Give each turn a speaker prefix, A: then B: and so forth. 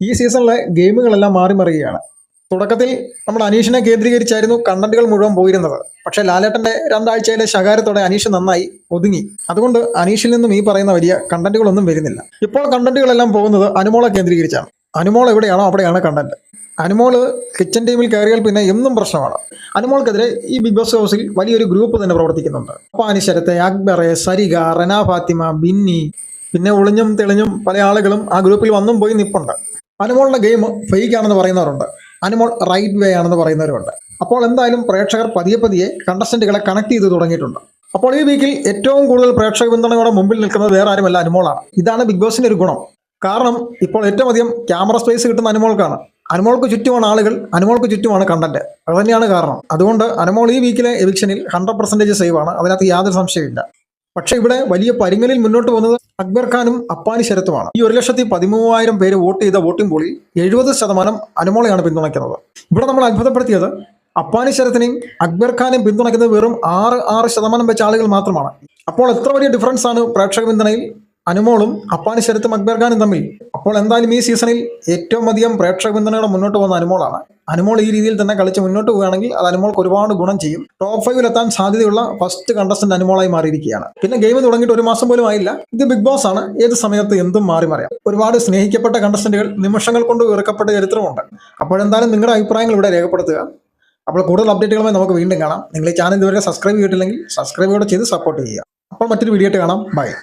A: ഈ സീസണിലെ ഗെയിമുകളെല്ലാം മാറി മറിയുകയാണ്. തുടക്കത്തിൽ നമ്മൾ അനീഷിനെ കേന്ദ്രീകരിച്ചായിരുന്നു കണ്ടന്റുകൾ മുഴുവൻ പോയിരുന്നത്. പക്ഷേ ലാലേട്ടന്റെ രണ്ടാഴ്ചയിലെ ശകാരത്തോടെ അനീഷ് നന്നായി ഒതുങ്ങി. അതുകൊണ്ട് അനീഷിൽ നിന്നും ഈ പറയുന്ന വലിയ കണ്ടന്റുകളൊന്നും വരുന്നില്ല. ഇപ്പോൾ കണ്ടന്റുകളെല്ലാം പോകുന്നത് അനുമോളെ കേന്ദ്രീകരിച്ചാണ്. അനുമോൾ എവിടെയാണോ അവിടെയാണ് കണ്ടന്റ് അനുമോൾ കിച്ചൺ ടീമിൽ കയറിയാൽ പിന്നെ എന്നും പ്രശ്നമാണ്. അനുമോൾക്കെതിരെ ഈ ബിഗ് ബോസ് ഹൗസിൽ വലിയൊരു ഗ്രൂപ്പ് തന്നെ പ്രവർത്തിക്കുന്നുണ്ട്. പാനി ശരത്തെ അക്ബറെ സരിക റന ഫാത്തിമ ബിന്നി പിന്നെ ഒളിഞ്ഞും തെളിഞ്ഞും പല ആളുകളും ആ ഗ്രൂപ്പിൽ വന്നും പോയി നിപ്പുണ്ട്. അനുമോളുടെ ഗെയിം ഫേക്ക് ആണെന്ന് പറയുന്നവരുണ്ട്. അനുമോൾ റൈറ്റ് വേ ആണെന്ന് പറയുന്നവരുണ്ട് അപ്പോൾ എന്തായാലും പ്രേക്ഷകർ പതിയെ പതിയെ കണ്ടസ്റ്റന്റുകളെ കണക്ട് ചെയ്ത് തുടങ്ങിയിട്ടുണ്ട്. അപ്പോൾ ഈ വീക്കിൽ ഏറ്റവും കൂടുതൽ പ്രേക്ഷക പിന്തുണയോടെ മുമ്പിൽ നിൽക്കുന്നത് വേറെ ആരുമല്ല അനുമോളാണ്. ഇതാണ് ബിഗ് ബോസിന്റെ ഒരു ഗുണം. കാരണം ഇപ്പോൾ ഏറ്റവും അധികം ക്യാമറ സ്പേസ് കിട്ടുന്ന അനുമോൾക്കാണ്. അനുമോൾക്ക് ചുറ്റുമാണ് ആളുകൾ അനുമോൾക്ക് ചുറ്റുമാണ് കണ്ടന്റ് അത് തന്നെയാണ് കാരണം. അതുകൊണ്ട് അനുമോൾ ഈ വീക്കിലെ എവിക്ഷനിൽ ഹൺഡ്രഡ് പെർസെന്റേജ് സേവ് ആണ്. അതിനകത്ത് യാതൊരു സംശയമില്ല പക്ഷേ ഇവിടെ വലിയ പരിങ്ങലിൽ മുന്നോട്ട് വന്നത് അക്ബർ ഖാനും അപ്പാനി ശരത്തുമാണ്. ഈ ഒരു ലക്ഷത്തി പതിമൂവായിരം പേര് വോട്ട് ചെയ്ത വോട്ടിംഗ് പോളിൽ എഴുപത് ശതമാനം അനുമോളയാണ് പിന്തുണയ്ക്കുന്നത്. ഇവിടെ നമ്മൾ അത്ഭുതപ്പെടുത്തിയത് അപ്പാനി ശരത്തിനെയും അക്ബർ ഖാനെയും പിന്തുണയ്ക്കുന്നത് വെറും ആറ് ആറ് ശതമാനം വെച്ച ആളുകൾ മാത്രമാണ്. അപ്പോൾ എത്ര വലിയ ഡിഫറൻസ് ആണ് പ്രേക്ഷക പിന്തുണയിൽ? അനുമോളും അപ്പാനി ശരത്തും അക്ബർ ഖാനും തമ്മിൽ. അപ്പോൾ എന്തായാലും ഈ സീസണിൽ ഏറ്റവും അധികം പ്രേക്ഷക പിന്തുണയോടെ മുന്നോട്ട് പോകുന്ന അനുമോളാണ്. അനുമോൾ ഈ രീതിയിൽ തന്നെ കളിച്ച് മുന്നോട്ട് പോവുകയാണെങ്കിൽ അത് അനുമോൾക്ക് ഒരുപാട് ഗുണം ചെയ്യും. ടോപ്പ് ഫൈവിൽ എത്താൻ സാധ്യതയുള്ള ഫസ്റ്റ് കണ്ടസ്റ്റന്റ് അനുമോളായി മാറിയിരിക്കുകയാണ്. പിന്നെ ഗെയിം തുടങ്ങിയിട്ട് ഒരു മാസം പോലും ആയില്ല. ഇത് ബിഗ് ബോസ് ആണ്. ഏത് സമയത്ത് എന്തും മാറി മറിയാം. ഒരുപാട് സ്നേഹിക്കപ്പെട്ട കണ്ടസ്റ്റന്റുകൾ നിമിഷങ്ങൾ കൊണ്ട് വെറുക്കപ്പെട്ട ചരിത്രമുണ്ട്. അപ്പോഴെന്തായാലും നിങ്ങളുടെ അഭിപ്രായങ്ങൾ ഇവിടെ രേഖപ്പെടുത്തുക. അപ്പോൾ കൂടുതൽ അപ്ഡേറ്റുകളുമായി നമുക്ക് വീണ്ടും കാണാം. നിങ്ങൾ ഈ ചാനൽ ഇതുവരെ സബ്സ്ക്രൈബ് ചെയ്തിട്ടില്ലെങ്കിൽ സബ്സ്ക്രൈബ് ചെയ്ത് സപ്പോർട്ട് ചെയ്യുക. അപ്പോൾ മറ്റൊരു വീഡിയോ കാണാം. ബൈ